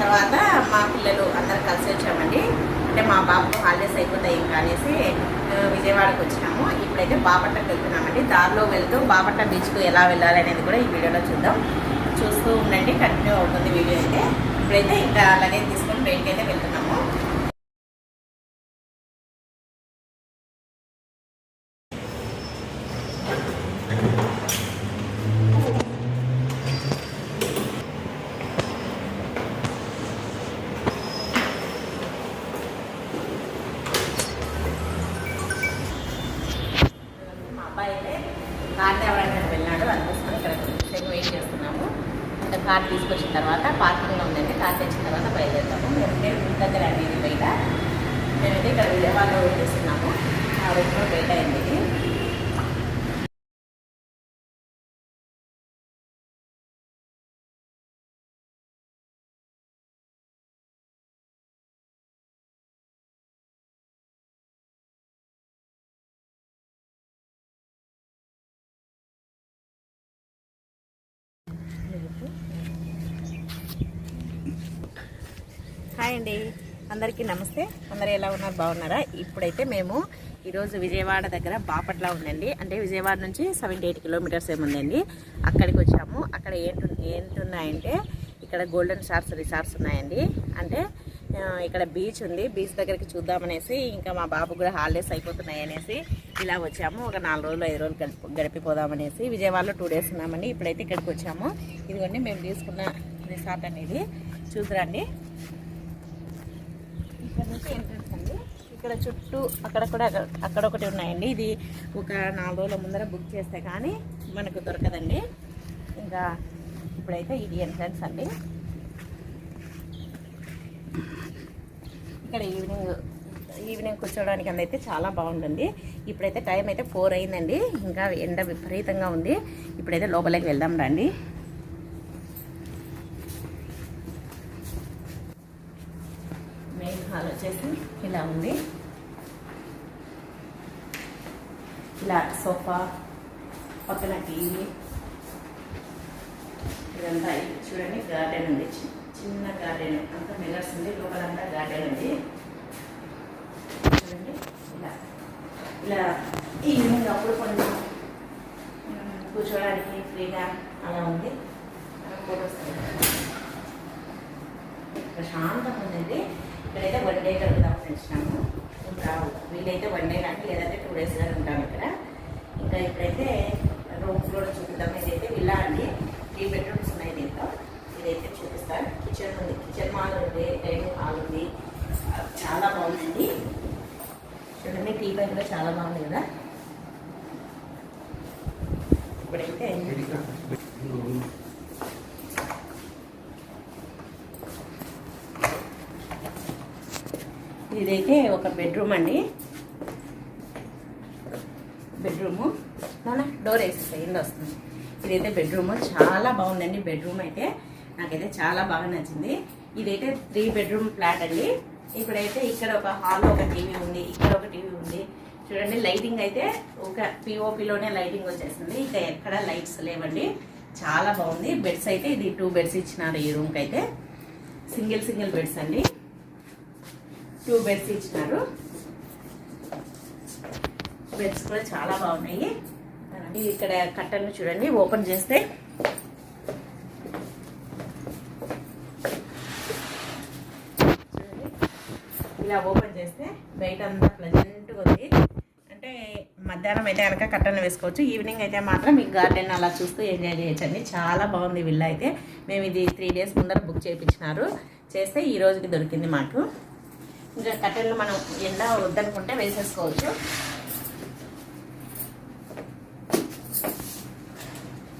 తర్వాత మా పిల్లలు అందరు కలిసి వచ్చామండి. అంటే మా బాబుకు హాలిడేస్ అయిపోతాయి ఇంకా అనేసి విజయవాడకు వచ్చినాము. ఇప్పుడైతే బాపట్లకు వెళ్తున్నామండి. దారిలో వెళ్తూ బాపట్ల బీచ్కు ఎలా వెళ్ళాలి అనేది కూడా ఈ వీడియోలో చూద్దాం. చూస్తూ ఉండండి కంటిన్యూ అవుతుంది వీడియో అయితే. ఇప్పుడైతే ఇంకా లగేజ్ తీసుకొని బయటికి అయితే వెళ్తున్నాము. you. ఇక్కడ విజయవాడలో ఆ రూమ్లో బయట అయింది హాయ్ అండి అందరికీ నమస్తే. అందరు ఎలా ఉన్నారు? బాగున్నారా? ఇప్పుడైతే మేము ఈరోజు విజయవాడ దగ్గర బాపట్ల ఉందండి. అంటే విజయవాడ నుంచి సెవెంటీ ఎయిట్ కిలోమీటర్స్ ఏముందండి అక్కడికి వచ్చాము. అక్కడ ఏంటు ఏంటున్నాయంటే ఇక్కడ గోల్డెన్ స్టార్స్ రిసార్ట్స్ ఉన్నాయండి. అంటే ఇక్కడ బీచ్ ఉంది. బీచ్ దగ్గరికి చూద్దామనేసి ఇంకా మా బాబు కూడా హాలిడేస్ అయిపోతున్నాయి అనేసి ఇలా వచ్చాము. ఒక నాలుగు రోజులు ఐదు రోజులు గడిపి గడిపిపోదామనేసి విజయవాడలో టూ డేస్ ఉన్నామండి. ఇప్పుడైతే ఇక్కడికి వచ్చాము. ఇదిగోండి మేము తీసుకున్న రిసార్ట్ అనేది. చూద్దరండి. ఇక్కడ నుంచి ఎంట్రన్స్ అండి. ఇక్కడ చుట్టూ అక్కడ కూడా అక్కడ ఒకటి ఉన్నాయండి. ఇది ఒక నాలుగు రోజుల ముందర బుక్ చేస్తే కానీ మనకు దొరకదండి. ఇంకా ఇప్పుడైతే ఇది ఎంట్రన్స్ అండి. ఇక్కడ ఈవినింగ్ ఈవినింగ్ కూర్చోవడానికి అందైతే చాలా బాగుంటుంది. ఇప్పుడైతే టైం అయితే ఫోర్ అయిందండి. ఇంకా ఎండ విపరీతంగా ఉంది. ఇప్పుడైతే లోపలికి వెళ్దాం రండి. ఇలా ఉంది. ఇలా సోఫా పక్కన టీవీ ఇదంతా చూడండి గార్డెన్ ఉంది. చిన్న గార్డెన్. అంతా మిల్లర్స్ ఉంది. లోపలంతా గార్డెన్ ఉంది. చూడండి ఇలా. ఇలా ఈవినింగ్ అప్పుడు కొంచెం కూర్చోడానికి ఫ్రీగా అలా ఉంది. ఫోటోస్ ప్రశాంతంగా ఉందండి ఇక్కడైతే వన్ డే కలుగుతాం ఫ్రెండ్స్నాము రావు. వీలైతే వన్ డే కానీ లేదంటే టూ డేస్ కానీ ఉంటాం ఇక్కడ. ఇంకా ఇప్పుడైతే రూమ్స్ కూడా చూపిద్దాం ఇదైతే విల్లా అండి. త్రీ బెడ్రూమ్స్ ఉన్నాయి దీంట్లో. ఇదైతే చూపిస్తాను కిచెన్ ఉంది. కిచెన్ హాల్ ఉంది. డైనింగ్ హాల్ ఉంది. చాలా బాగుందండి. చూడండి టీ పై కూడా చాలా బాగుంది కదా. ఇప్పుడైతే ఇదైతే ఒక బెడ్రూమ్ అండి. బెడ్రూము. నాన్న డోర్ వేసేస్తాయి ఇల్లు వస్తుంది. ఇదైతే బెడ్రూమ్. చాలా బాగుందండి బెడ్రూమ్ అయితే. నాకైతే చాలా బాగా నచ్చింది. ఇదైతే త్రీ బెడ్రూమ్ ఫ్లాట్ అండి. ఇప్పుడైతే ఇక్కడ ఒక హాల్లో ఒక టీవీ ఉంది ఇక్కడ ఒక టీవీ ఉంది. చూడండి లైటింగ్ అయితే ఒక పిఓపిలోనే లైటింగ్ వచ్చేస్తుంది. ఇక ఎక్కడ లైట్స్ లేవండి. చాలా బాగుంది. బెడ్స్ అయితే ఇది టూ బెడ్స్ ఇచ్చినారు ఈ రూమ్కి అయితే సింగిల్ సింగిల్ బెడ్స్ అండి. టూ బెడ్స్ ఇచ్చినారు. బెడ్స్ కూడా చాలా బాగున్నాయి. ఇది ఇక్కడ కట్టను చూడండి ఓపెన్ చేస్తే. ఇలా ఓపెన్ చేస్తే బయట అంతా ప్లెజెంట్గా ఉంది. అంటే మధ్యాహ్నం అయితే కనుక కట్టను వేసుకోవచ్చు. ఈవినింగ్ అయితే మాత్రం ఈ గార్డెన్ అలా చూస్తూ ఎంజాయ్ చేయొచ్చండి. చాలా బాగుంది విల్లా అయితే. మేము ఇది త్రీ డేస్ ముందర బుక్ చేయించినారు. చేస్తే ఈ రోజుకి దొరికింది మాకు. ఇంకా కట్టెలు మనం ఎండ వద్దనుకుంటే వేసేసుకోవచ్చు.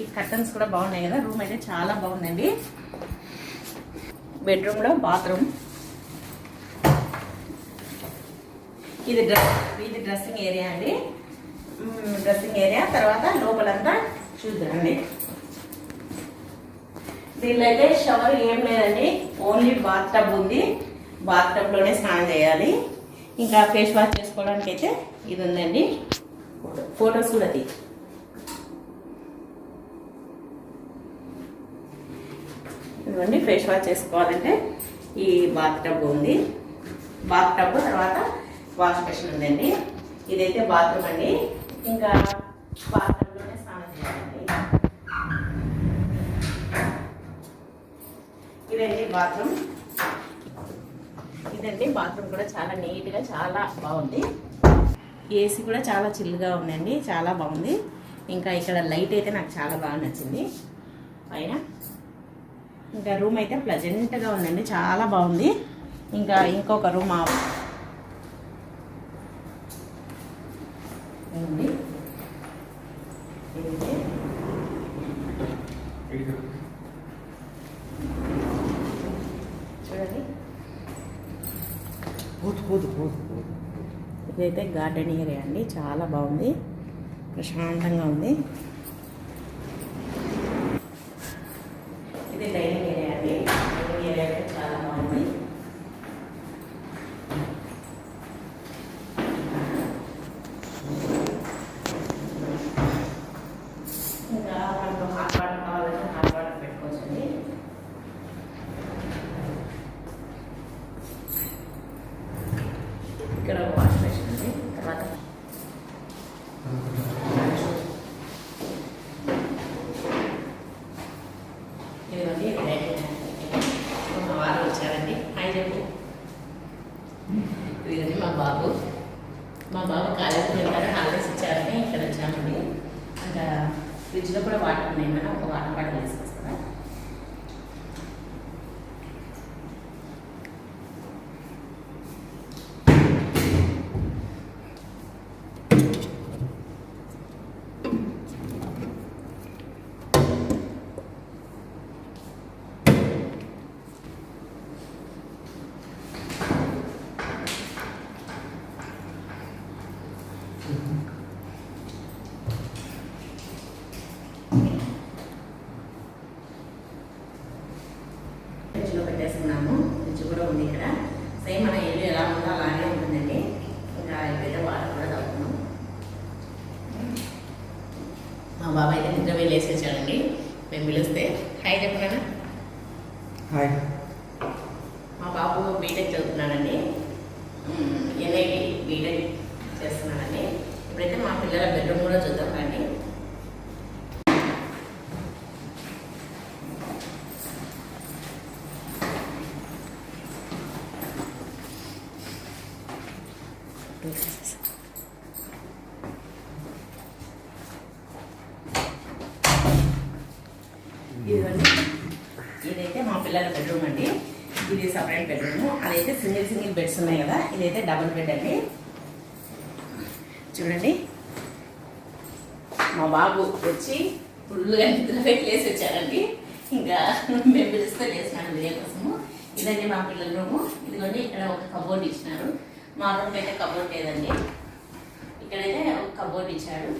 ఈ కర్టన్స్ కూడా బాగున్నాయి కదా రూమ్ అయితే చాలా బాగుందండి. బెడ్రూమ్లో బాత్రూమ్. ఇది డ్రెస్ ఇది డ్రెస్సింగ్ ఏరియా అండి. Dressing area. తర్వాత లోపలంతా చూద్దామండి. దీనిలో అయితే షవర్ ఏం లేదండి. ఓన్లీ బాత్ టబ్ ఉంది. బాత్టబ్లోనే స్నానం చేయాలి. ఇంకా ఫేస్ వాష్ చేసుకోవడానికి అయితే ఇది ఉందండి. ఫోటోస్ కూడా తీ. ఇదిగోండి ఫేస్ వాష్ చేసుకోవాలంటే ఈ బాత్ టబ్ ఉంది. బాత్ టబ్ తర్వాత వాష్ బేసిన్ ఉందండి. ఇదైతే బాత్రూమ్ అండి. ఇంకా బాత్ టబ్లోనే స్నానం చేయాలండి. ఇదండి బాత్రూమ్. ఇదండి బాత్రూమ్ కూడా చాలా నీట్గా చాలా బాగుంది. ఏసీ కూడా చాలా చిల్లుగా ఉందండి చాలా బాగుంది. ఇంకా ఇక్కడ లైట్ అయితే నాకు చాలా బాగా నచ్చింది. పైన ఇంకా రూమ్ అయితే ప్లజెంట్గా ఉందండి చాలా బాగుంది. ఇంకా ఇంకొక రూమ్ ఆ ఉంది ఇదైతే చూడండి పోదు పోదు పోదు పోదు ఇదైతే గార్డెన్ ఏరియా అండి. చాలా బాగుంది. ప్రశాంతంగా ఉంది ఇది డైనింగ్ ఏరియా అండి డైనింగ్ ఏరియా అయితే చాలా బాగుంది ఇంకా మనకు హాట్ వాటర్ కావాలంటే హాట్ వాటర్ పెట్టుకోవచ్చండి ఇక్కడ వాష్ బేసిన్ ఉంది తర్వాత ఇదిగోండి ఇది డైనింగ్ టేబుల్. మా వారు వచ్చారండి హాయ్ చెప్పు ఇదిగోండి మా బాబు మా బాబు కాలేజీకి వెళ్తారు హాలిడేస్ ఇచ్చారని ఇక్కడ వచ్చామండి. ఇంకా ఫ్రిడ్జ్లో కూడా వాటర్ ఉన్నాయి మేడం ఒక వాటర్ బాటిల్ తీసుకొస్తారా ఫ్రిడ్జ్లో పెట్టేసుకున్నాము ఫ్రిడ్జ్ కూడా ఉంది ఇక్కడ సేమ్ మన ఇల్లు ఎలా ఉందో అలాగే ఉంటుందండి ఇంకా ఇప్పుడైతే వాటర్ కూడా తాగుతున్నాం మా బాబా అయితే నిద్ర వెళ్ళి వేసేసాడండి మేము పిలిస్తే హాయ్ చెప్పనా హాయ్. మా బాబు బీటెక్ చదువుతున్నాడండి. ఎన్ఐటి బీటెక్ చేస్తున్నాడండి. ఇప్పుడైతే మా పిల్లల బెడ్రూమ్ కూడా చూద్దాం రండి. ఇదిగోండి ఇదైతే మా పిల్లల బెడ్రూమ్ అండి. ఇది సపరేట్ బెడ్రూమ్ అదైతే సింగిల్ సింగిల్ బెడ్స్ ఉన్నాయి కదా. ఇదైతే డబుల్ బెడ్ అండి. చూడండి. మా బాబు వచ్చి ఫుల్గా నిద్ర పెట్టి లేసి వచ్చారండి. ఇంకా మేము పిలిస్తే లేచినాను వీడియో కోసము. ఇదండి మా పిల్లల రూము ఇదిగోండి ఇక్కడ ఒక కబోర్డ్ ఇచ్చినారు. మా రూమ్ అయితే కబోర్డ్ లేదండి. ఇక్కడైతే ఒక కబోర్డ్ ఇచ్చాడు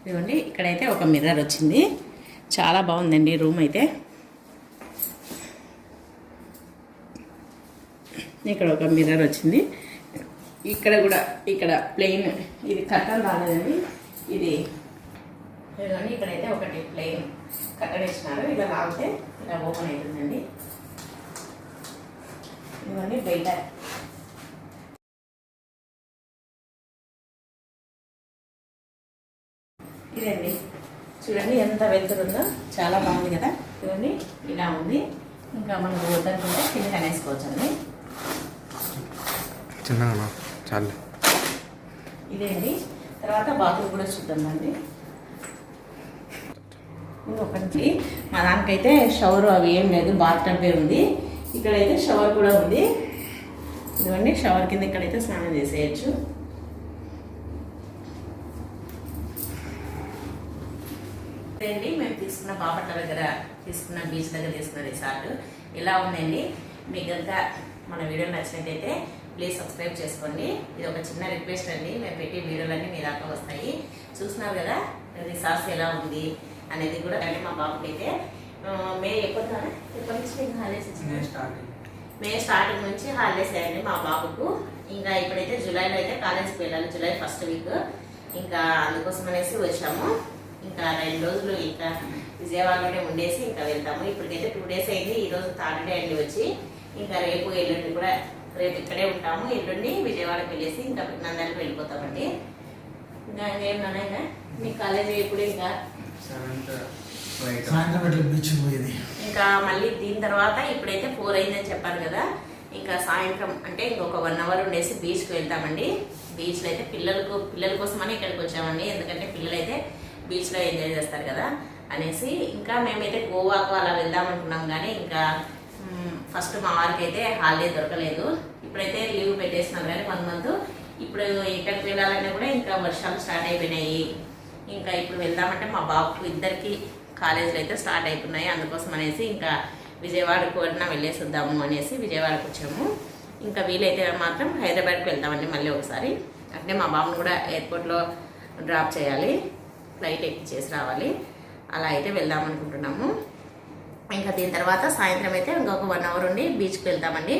ఇదిగోండి ఇక్కడైతే ఒక మిర్రర్ వచ్చింది. చాలా బాగుందండి రూమ్ అయితే. ఇక్కడ ఒక మిర్రర్ వచ్చింది. ఇక్కడ కూడా ఇక్కడ ప్లెయిన్ ఇది కట్టన్ రాలేదండి. ఇది ఇదిగోండి ఇక్కడైతే ఒకటి ప్లెయిన్ కట్టడేసినారు. ఇలా లాగితే ఇలా ఓపెన్ అవుతుందండి. ఇదిగోండి బయట. ఇదండి. చూడండి ఎంత వెళ్తుందో చాలా బాగుంది కదా. చూడండి ఇలా ఉంది. ఇంకా మనం వద్దనుకుంటే కింద కనేసుకోవచ్చు అండి. చిన్నగా చాలు. ఇదే అండి తర్వాత బాత్రూమ్ కూడా చూద్దామండి ఒకటి మా దానికైతే షవర్ అవి ఏం లేదు బాత్ టబ్బే ఉంది. ఇక్కడైతే షవర్ కూడా ఉంది. ఇదిగోండి షవర్ కింద ఇక్కడైతే స్నానం చేసేయచ్చు. అండి మేము తీసుకున్న బాపట్ల దగ్గర తీసుకున్న బీచ్ దగ్గర తీసుకున్న రిసార్ట్. ఇలా ఉందండి. మీకు కనుక మన వీడియో నచ్చినట్టయితే ప్లీజ్ సబ్స్క్రైబ్ చేసుకోండి. ఇది ఒక చిన్న రిక్వెస్ట్ అండి. మేము పెట్టే వీడియోలన్నీ మీ దాకా వస్తాయి. చూస్తున్నారు కదా రిసార్ట్స్ ఎలా ఉంది అనేది కూడా మా బాబుకి అయితే మే ఎప్పుడు ఎప్పటి నుంచి మీకు హాలిడేస్ ఇచ్చింది మే స్టార్టింగ్ నుంచి హాలిడేస్ అయ్యండి మా బాబుకు. ఇంకా ఇప్పుడైతే జూలైలో అయితే కాలేజ్కి వెళ్ళాలి జూలై ఫస్ట్ వీక్. ఇంకా అందుకోసం అనేసి వచ్చాము. ఇంకా రెండు రోజులు ఇంకా విజయవాడలోనే ఉండేసి ఇంకా వెళ్తాము. ఇప్పటికైతే టూ డేస్ అయింది ఈ రోజు థర్డ్ డే అండి వచ్చి. ఇంకా రేపు ఎల్లుండి కూడా రేపు ఇక్కడే ఉంటాము. ఎల్లుండి విజయవాడకి వెళ్ళేసి ఇంకా నందానికి వెళ్ళిపోతామండి. ఇంకా నాన్న మీ కాలేజీ ఇప్పుడు ఇంకా? సాయంత్రం ఇట్లా బీచ్ పోయేది. ఇంకా మళ్ళీ దీని తర్వాత ఇప్పుడైతే ఫోర్ అయిందని చెప్పాను కదా ఇంకా సాయంత్రం అంటే ఇంకొక వన్ అవర్ ఉండేసి బీచ్కి వెళ్తామండి. బీచ్లో అయితే పిల్లలకు పిల్లల కోసమని ఇక్కడికి వచ్చామండి. ఎందుకంటే పిల్లలు అయితే బీచ్లో ఎంజాయ్ చేస్తారు కదా అనేసి ఇంకా మేమైతే గోవాకు అలా వెళ్దాం అనుకున్నాం కానీ ఇంకా ఫస్ట్ మా వారికి అయితే హాలిడే దొరకలేదు. ఇప్పుడైతే లీవ్ పెట్టేసినారు కానీ వన్ మంత్ ఇప్పుడు ఎక్కడికి వెళ్ళాలన్నా కూడా ఇంకా వర్షాలు స్టార్ట్ అయిపోయినాయి. ఇంకా ఇప్పుడు వెళ్దామంటే మా బాబుకు ఇద్దరికి కాలేజీలు అయితే స్టార్ట్ అయిపోయినాయి అందుకోసం అనేసి ఇంకా విజయవాడకు కూడా వెళ్ళేసి వద్దాము అనేసి విజయవాడకు వచ్చాము. ఇంకా వీలైతే మాత్రం హైదరాబాద్కి వెళ్తామండి మళ్ళీ ఒకసారి. అంటే మా బాబుని కూడా ఎయిర్పోర్ట్లో డ్రాప్ చేయాలి. ఫ్లైట్ ఎక్కిచ్చేసి రావాలి. అలా అయితే వెళ్దాం అనుకుంటున్నాము ఇంకా దీని తర్వాత సాయంత్రం అయితే ఇంకొక వన్ అవర్ ఉండి బీచ్కి వెళ్తామండి.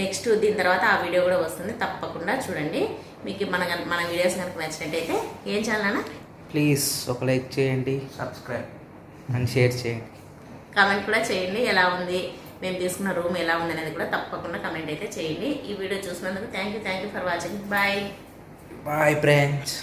నెక్స్ట్ దీని తర్వాత ఆ వీడియో కూడా వస్తుంది. తప్పకుండా చూడండి. మీకు మన మన వీడియోస్ కనుక నచ్చినట్టయితే ఏం చేయాలన్నా ప్లీజ్ ఒక లైక్ చేయండి. సబ్స్క్రైబ్. అండ్ షేర్ చేయండి. కామెంట్ కూడా చేయండి ఎలా ఉంది మేము తీసుకున్న రూమ్ ఎలా ఉంది అనేది కూడా తప్పకుండా కమెంట్ అయితే చేయండి. ఈ వీడియో చూసినందుకు thank you thank you for watching bye bye friends